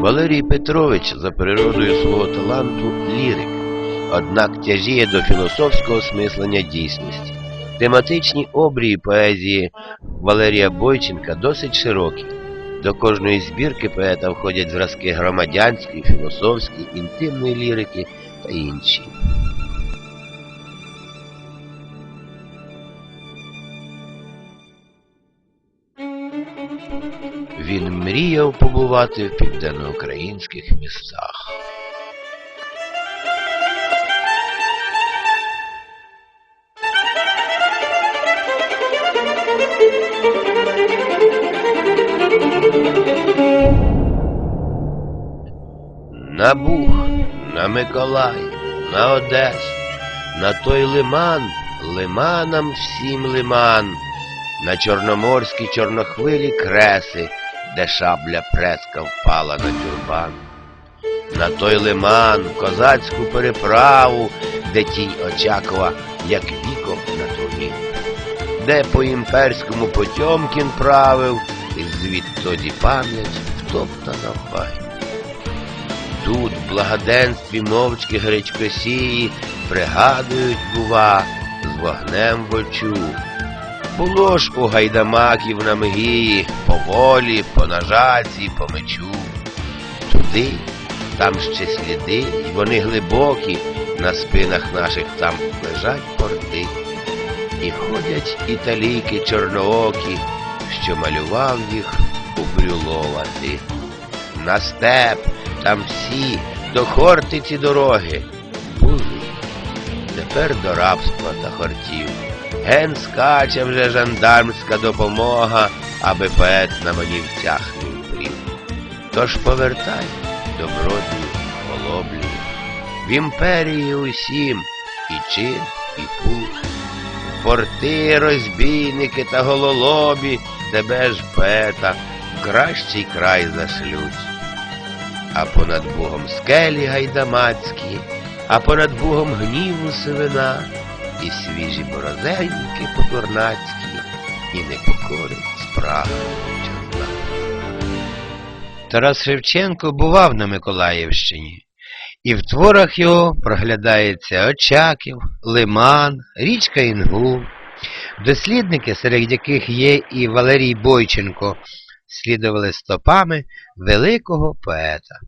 Валерій Петрович за природою свого таланту лірик, однак тяжіє до філософського смислення дійсності. Тематичні обрії поезії Валерія Бойченка досить широкі. До кожної збірки поета входять зразки громадянської, філософської, інтимної лірики та інші. Він мріяв побувати в південноукраїнських містах. На Буг, на Миколаїв, на Одесу, на той лиман, лиманам всім лиман, на чорноморській чорнохвилі креси, де шабля преска впала на тюрбан. На той лиман, козацьку переправу, де тінь Очакова, як віком на труні, де по імперському Потьомкін правив, і звідтоді пам'ять втоптана в багні. Тут в благоденстві мовчки гречкосії пригадують, бува, з вогнем в очу. Було ж у гайдамаків на Мегії по волі, по нажаці, по мечу. Туди, там ще сліди, й вони глибокі, на спинах наших там лежать порти. І ходять італійки чорноокі, що малював їх у брюловати. На степ там всі до Хортиці дороги були. Тепер до рабства та хортів. Ген скаче вже жандармська допомога, аби поет на манівцях не впрів. Тож повертай добродію, холоблію, в імперії усім і чин, і путь. Порти, розбійники та гололобі, тебе ж поета в кращий край зашлють. А понад Богом скелі гайдамацькі, а понад Богом гніву сивина, і свіжі борозеньки подурнацькі, і не покорить. Тарас Шевченко бував на Миколаївщині, і в творах його проглядається Очаків, Лиман, річка Інгул. Дослідники, серед яких є і Валерій Бойченко, слідували стопами великого поета.